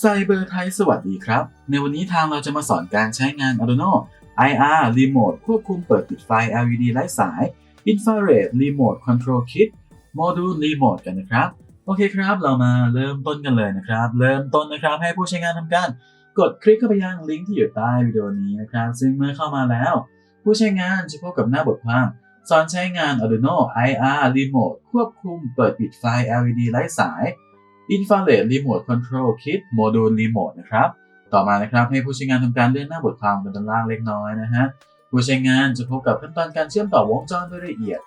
ไซเบอร์ไทยสวัสดีครับ ในวันนี้ทางเราจะมาสอนการใช้งาน Arduino IR Remote ควบคุมเปิดปิดไฟ LED ไร้สาย Infrared Remote Control Kit Module Remote กันนะครับ โอเคครับ เรามาเริ่มต้นกันเลยนะครับ เริ่มต้นนะครับให้ผู้ใช้งานทำการ กดคลิกเข้าไปยังลิงก์ที่อยู่ใต้วิดีโอนี้นะครับ ซึ่งเมื่อเข้ามาแล้ว ผู้ใช้งานจะพบกับหน้าบทความสอนใช้งาน Arduino IR Remote ควบคุมเปิดปิดไฟ LED ไร้สาย Infrared Remote Control Kit Module Remote นะครับ ต่อมานะครับให้ผู้ใช้งานทำการเลื่อนหน้าบทความบนด้านล่างเล็กน้อยนะฮะ ผู้ใช้งานจะพบกับขั้นตอนการเชื่อมต่อวงจรโดยละเอียด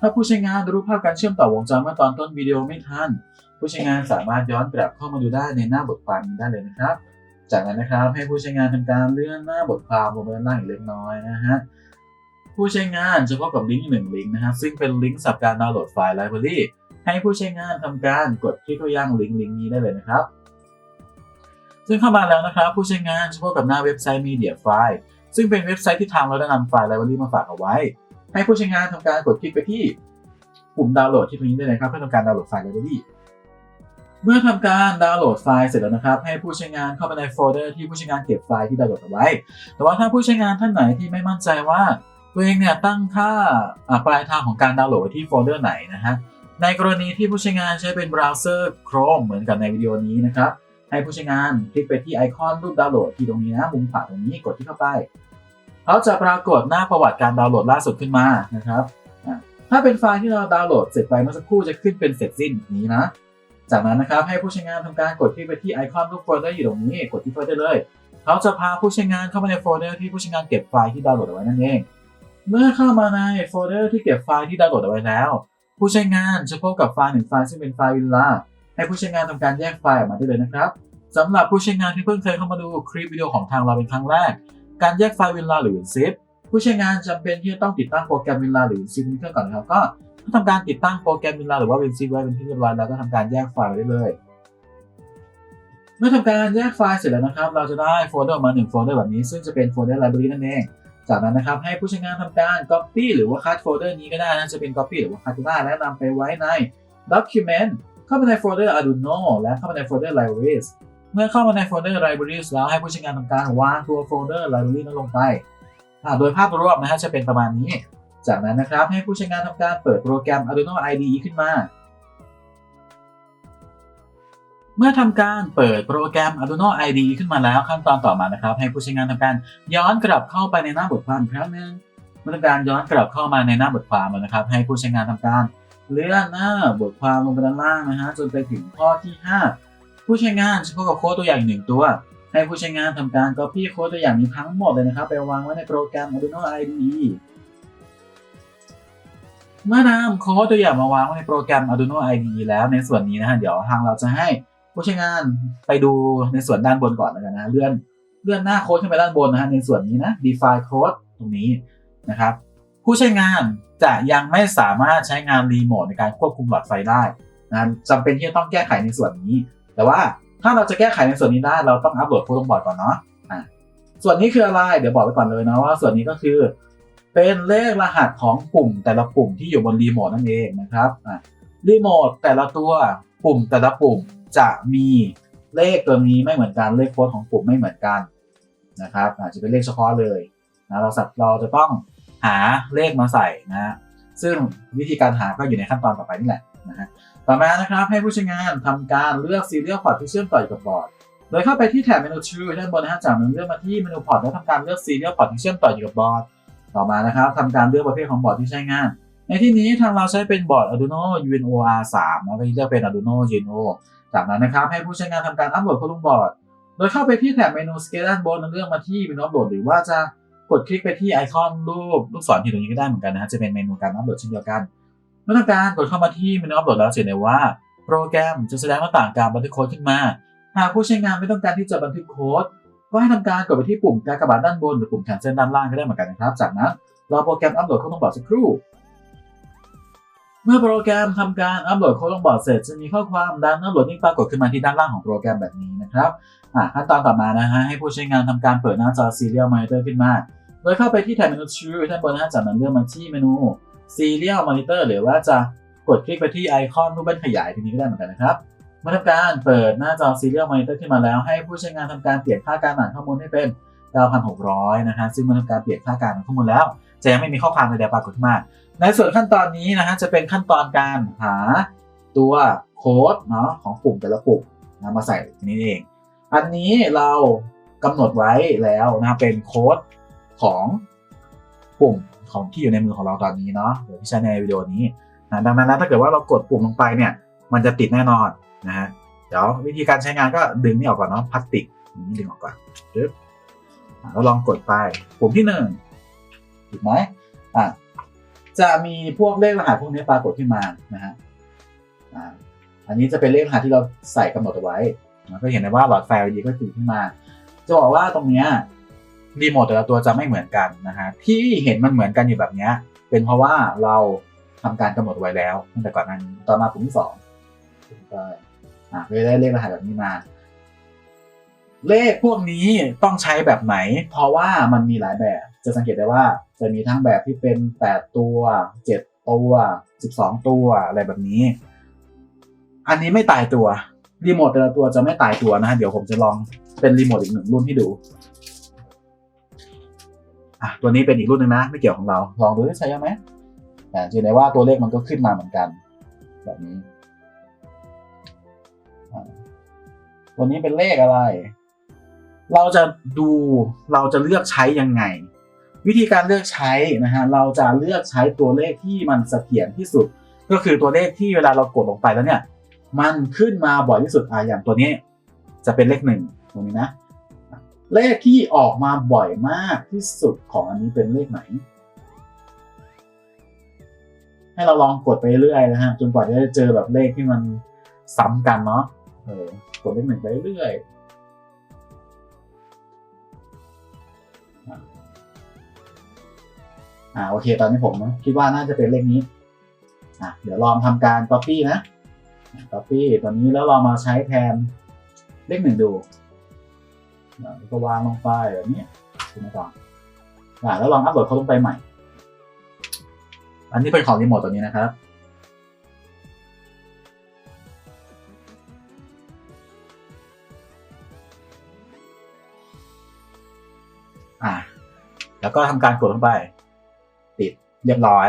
ถ้าผู้ใช้งานรู้ภาพการเชื่อมต่อวงจรเมื่อตอนต้นวิดีโอไม่ทัน ผู้ใช้งานสามารถย้อนกลับเข้ามาดูได้ในหน้าบทความนี้ได้เลยนะครับ จากนั้นนะครับให้ผู้ใช้งานทำการเลื่อนหน้าบทความลงไปด้านล่างอีกเล็กน้อยนะฮะ ผู้ใช้งานจะพบกับลิงก์หนึ่งลิงก์นะฮะซึ่งเป็นลิงก์สำหรับการดาวน์โหลดไฟล์ library ให้ผู้ใช้งานทำการกดคลิกเข้ายังลิงก์ลิงก์นี้ได้เลยนะครับ ซึ่งเข้ามาแล้วนะครับ ผู้ใช้งานจะพบกับหน้าเว็บไซต์ Media File ซึ่งเป็นเว็บไซต์ที่ทางเราได้นำไฟล์ library มาฝากเอาไว้ ให้ผู้ใช้งานทำการกดคลิกไปที่ปุ่มดาวน์โหลดที่ตรงนี้ได้เลยครับเพื่อทำการดาวน์โหลดไฟล์ library เมื่อทำการดาวน์โหลดไฟล์เสร็จแล้วนะครับ ให้ผู้ใช้งานเข้าไปในโฟลเดอร์ที่ผู้ใช้งานเก็บไฟล์ที่ดาวน์โหลดเอาไว้ แต่ว่าถ้าผู้ใช้งานท่านไหนที่ไม่มั่นใจว่าตัวเองเนี่ยตั้งค่าอ่าปลายทางของการดาวน์โหลดไว้ที่โฟลเดอร์ไหนนะฮะ ในกรณีที่ผู้ใช้งานใช้เป็นเบราว์เซอร์ Chrome เหมือนกับในวิดีโอนี้นะครับ ให้ผู้ใช้งานคลิกไปที่ไอคอนรูปดาวน์โหลดที่ตรงนี้นะมุมขวาตรงนี้กดที่เข้าไปเขาจะปรากฏหน้าประวัติการดาวน์โหลดล่าสุดขึ้นมานะครับถ้าเป็นไฟล์ที่เราดาวน์โหลดเสร็จไปเมื่อสักครู่จะขึ้นเป็นเสร็จสิ้นนี้นะ จากนั้นนะครับให้ผู้ใช้งานทำการกดคลิกไปที่ไอคอนรูปโฟลเดอร์อยู่ตรงนี้กดที่โฟลเดอร์เลยเขาจะพาผู้ใช้งานเข้ามาในโฟลเดอร์ที่ผู้ใช้งานเก็บไฟล์ที่ดาวน์โหลดเอาไว้นั่นเอง เมื่อเข้ามาในโฟลเดอร์ที่เก็บไฟล์ที่ดาวน์โหลดเอาไว้แล้ว ผู้ใช้งานจะพบกับไฟล์หนึ่งไฟล์ซึ่งเป็นไฟล์วิลลาให้ผู้ใช้งานทำการแยกไฟล์ออกมาได้เลยนะครับสำหรับผู้ใช้งานที่เพิ่งเคยเข้ามาดูคลิปวิดีโอของทางเราเป็นครั้งแรก การแยกไฟล์วิลลาหรือ WinZip ผู้ใช้งานจำเป็นที่จะต้องติดตั้งโปรแกรมวิลลาหรือ WinZip บนเครื่องก่อนนะครับก็ทำการติดตั้งโปรแกรมวิลลาหรือว่า WinZip ไว้เป็นที่เรียบร้อยแล้วก็ทำการแยกไฟล์ได้เลยเมื่อทำการแยกไฟล์เสร็จแล้วนะครับ เราจะได้โฟลเดอร์ออกมาหนึ่งโฟลเดอร์แบบนี้ ซึ่งจะเป็นโฟลเดอร์ library นั่นเอง จากนั้นนะครับให้ผู้ใช้งานทำการ copy หรือว่า cut โฟลเดอร์นี้ก็ได้นะจะเป็น copy หรือว่า cut ก็ได้และนำไปไว้ใน document เข้าไปในโฟลเดอร์ Arduino และเข้าไปในโฟลเดอร์ libraries เมื่อเข้ามาในโฟลเดอร์ libraries แล้วให้ผู้ใช้งานทำการวางตัวโฟลเดอร์ library นั้นลงไปโดยภาพรวมนะฮะจะเป็นประมาณนี้ จากนั้นนะครับให้ผู้ใช้งานทำการเปิดโปรแกรม Arduino IDE ขึ้นมา เมื่อทำการเปิดโปรแกรม Arduino IDE ขึ้นมาแล้วขั้นตอนต่อมานะครับ ให้ผู้ใช้งานทำการย้อนกลับเข้าไปในหน้าบทความอีกครั้งหนึงเมื่อทำการย้อนกลับเข้ามาในหน้าบทความแล้วนะครับ ให้ผู้ใช้งานทำการเลื่อนหน้าบทความลงไปด้านล่างนะฮะจนไปถึงข้อที่ 5 ผู้ใช้งานจะพบกับโค้ดตัวอย่างหนึ่งตัว ให้ผู้ใช้งานทำการ copy โค้ดตัวอย่างนี้ทั้งหมดเลยนะครับ ไปวางไว้ในโปรแกรม Arduino IDE เมื่อนำโค้ดตัวอย่างมาวางไว้ในโปรแกรม Arduino IDE แล้วในส่วนนี้นะฮะเดี๋ยวทางเราจะให้ ผู้ใช้งานไปดูในส่วนด้านบนก่อนแล้วกันนะเลื่อนเลื่อนหน้าโค้ดขึ้นไปด้านบนนะฮะในส่วนนี้นะ define code ตรงนี้นะครับ ผู้ใช้งานจะยังไม่สามารถใช้งานรีโมทในการควบคุมหลอดไฟได้นะจำเป็นที่จะต้องแก้ไขในส่วนนี้ แต่ว่าถ้าเราจะแก้ไขในส่วนนี้ได้เราต้องอัปโหลดโค้ดลงบอร์ดก่อนเนาะอะส่วนนี้คืออะไร เดี๋ยวบอกไปก่อนเลยนะว่าส่วนนี้ก็คือ เป็นเลขรหัสของปุ่มแต่ละปุ่มที่อยู่บนรีโมทนั่นเองนะครับอะรีโมทแต่ละตัวปุ่มแต่ละปุ่ม จะมีเลขตัวนี้ไม่เหมือนกันเลขโค้ดของปุ่มไม่เหมือนกันนะครับ อาจจะเป็นเลขเฉพาะเลยนะเราสัตว์เราจะต้องหาเลขมาใส่นะซึ่งวิธีการหาก็อยู่ในขั้นตอนต่อไปนี่แหละนะฮะต่อมานะครับให้ผู้ใช้งานทำการเลือกซีเรียลพอร์ตที่เชื่อมต่ออยู่กับบอร์ดโดยเข้าไปที่แถบเมนู Choose ด้านบนนะฮะจากนั้นเลือกมาที่เมนูพอร์ตแล้วทำการเลือกซีเรียลพอร์ตที่เชื่อมต่ออยู่กับบอร์ดต่อมานะครับทำการเลือกประเภทของบอร์ดที่ใช้งาน ในที่นี้ทางเราใช้เป็นบอร์ด Arduino UNO R3 นะก็จะเลือกเป็น Arduino UNO จากนั้นนะครับให้ผู้ใช้งานทำการอัปโหลดเข้าลงบอร์ด โดยเข้าไปที่แถบเมนู Scale ด้านบนแล้วเลือกมาที่เมนูอัปโหลดหรือว่าจะกดคลิกไปที่ไอคอนรูปลูกศรที่ตรงนี้ก็ได้เหมือนกันนะฮะจะเป็นเมนูการอัปโหลดเช่นเดียวกันเมื่อทำการกดเข้ามาที่เมนูอัปโหลดแล้วจะเห็นได้ว่า โปรแกรมจะแสดงหน้าต่างการบันทึกโค้ดขึ้นมา หากผู้ใช้งานไม่ต้องการที่จะบันทึกโค้ดก็ให้ทำการกดไปที่ปุ่มกากบาทด้านบนหรือปุ่มแขนเส้นด้านล่างก็ได้เหมือนกันนะครับ จากนั้นรอโปรแกรมอัปโหลดเข้าลงบอร์ดสักครู่ เมื่อโปรแกรมทำการอัปโหลดโค้ดลงบอร์ดเสร็จจะมีข้อความดันอัปโหลดนิ่งปรากฏขึ้นมาที่ด้านล่างของโปรแกรมแบบนี้นะครับขั้นตอนต่อมานะฮะให้ผู้ใช้งานทำการเปิดหน้าจอ Serial Monitor ขึ้นมา โดยเข้าไปที่แถบเมนู Choose ด้านบนนะจากนั้นเลือกมาที่เมนู Serial Monitor หรือว่าจะกดคลิกไปที่ไอคอนรูปแว่นขยายทีนี้ก็ได้เหมือนกันนะครับเมื่อทำการเปิดหน้าจอ Serial Monitor ขึ้นมาแล้ว ให้ผู้ใช้งานทำการเปลี่ยนค่าการอ่านข้อมูลให้เป็น 9,600 นะฮะซึ่งเมื่อทำการเปลี่ยนค่าการอ่านข้อมูลแล้ว จะยังไม่มีข้อความใดๆปรากฏขึ้นมา ในส่วนขั้นตอนนี้นะฮะจะเป็นขั้นตอนการหาตัวโค้ดเนาะของปุ่มแต่ละปุ่มนะมาใส่ตรงนี้เอง อันนี้เรากำหนดไว้แล้วนะเป็นโค้ดของปุ่มของที่อยู่ในมือของเราตอนนี้เนาะหรือที่ใช้ในวิดีโอนี้นะดังนั้นถ้าเกิดว่าเรากดปุ่มลงไปเนี่ย มันจะติดแน่นอนนะฮะเดี๋ยววิธีการใช้งานก็ดึงนี่ออกก่อนเนาะพลาสติกนี้ดึงออกก่อนปึ๊บอะแล้วลองกดไปปุ่มที่หนึ่งถูกไหมอะ จะมีพวกเลขรหัสพวกนี้ปรากฏขึ้นมานะฮะอันนี้จะเป็นเลขรหัสที่เราใส่กำหนดเอาไว้ก็เห็นได้ว่าหลอดไฟ LED ก็ติดขึ้นมา จะบอกว่าตรงเนี้ยรีโมทแต่ละตัวจะไม่เหมือนกันนะฮะที่เห็นมันเหมือนกันอยู่แบบเนี้ยเป็นเพราะว่าเราทำการกำหนดไว้แล้วตั้งแต่ก่อนหน้นต่อมาปุ่มที่สองไปอะก็ได้เลขรหัสแบบนี้มา เลขพวกนี้ต้องใช้แบบไหน เพราะว่ามันมีหลายแบบ จะสังเกตได้ว่าจะมีทั้งแบบที่เป็น 8 ตัว 7 ตัว 12 ตัวอะไรแบบนี้ อันนี้ไม่ตายตัวรีโมทแต่ละตัวจะไม่ตายตัวนะฮะเดี๋ยวผมจะลองเป็นรีโมทอีกหนึ่งรุ่นให้ดูอะตัวนี้เป็นอีกรุ่นหนึ่งนะ ไม่เกี่ยวของเรา ลองดูได้ใช้ยังไหมอ่จะเห็นได้ว่าตัวเลขมันก็ขึ้นมาเหมือนกัน แบบนี้ตัวนี้เป็นเลขอะไร เราจะดูเราจะเลือกใช้ยังไง วิธีการเลือกใช้นะฮะเราจะเลือกใช้ตัวเลขที่มันเสถียรที่สุด ก็คือตัวเลขที่เวลาเรากดลงไปแล้วเนี่ยมันขึ้นมาบ่อยที่สุดอะอย่างตัวนี้จะเป็นเลขหนึ่งตรงนี้นะ เลขที่ออกมาบ่อยมากที่สุดของอันนี้เป็นเลขไหน ให้เราลองกดไปเรื่อยนะฮะจนกว่าจะเจอแบบเลขที่มันซ้ำกันเนาะเออกดเลขหนึ่งไปเรื่อย อะอ่าโอเค ตอนนี้ผมคิดว่าน่าจะเป็นเลขนี้อะเดี๋ยวลองทำการ copy นะ copy ตัวนี้แล้วลองมาใช้แทนเลขหนึ่งดูอแล้วก็วางลงไปแบบนี้ถูกไหมก่อนอะแล้วลองอัปโหลดเขาลงไปใหม่ อันนี้เป็นของรีโมทตัวนี้นะครับอะแล้วก็ทำการกดลงไป ติดเรียบร้อย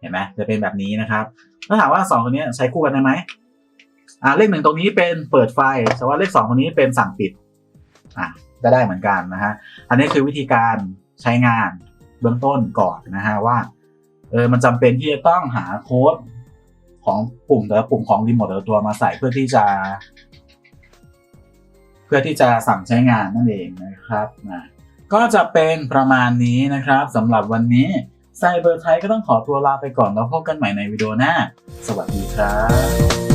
เห็นไหมจะเป็นแบบนี้นะครับถ้าถามว่าสองตัวนี้ใช้คู่กันได้ไหมอ่าเลขหนึ่งตรงนี้เป็นเปิดไฟแต่ว่าเลขสองตรงนี้เป็นสั่งปิดอะก็ได้เหมือนกันนะฮะอันนี้คือวิธีการใช้งานเบื้องต้นก่อนนะฮะว่าเออมันจำเป็นที่จะต้องหาโค้ดของปุ่มแต่ละปุ่มของรีโมทแต่ละตัวมาใส่เพื่อที่จะ เพื่อที่จะสั่งใช้งานนั่นเองนะครับนะก็จะเป็นประมาณนี้นะครับสำหรับวันนี้ ไซเบอร์ไทยก็ต้องขอตัวลาไปก่อนแล้วพบกันใหม่ในวิดีโอหน้า สวัสดีครับ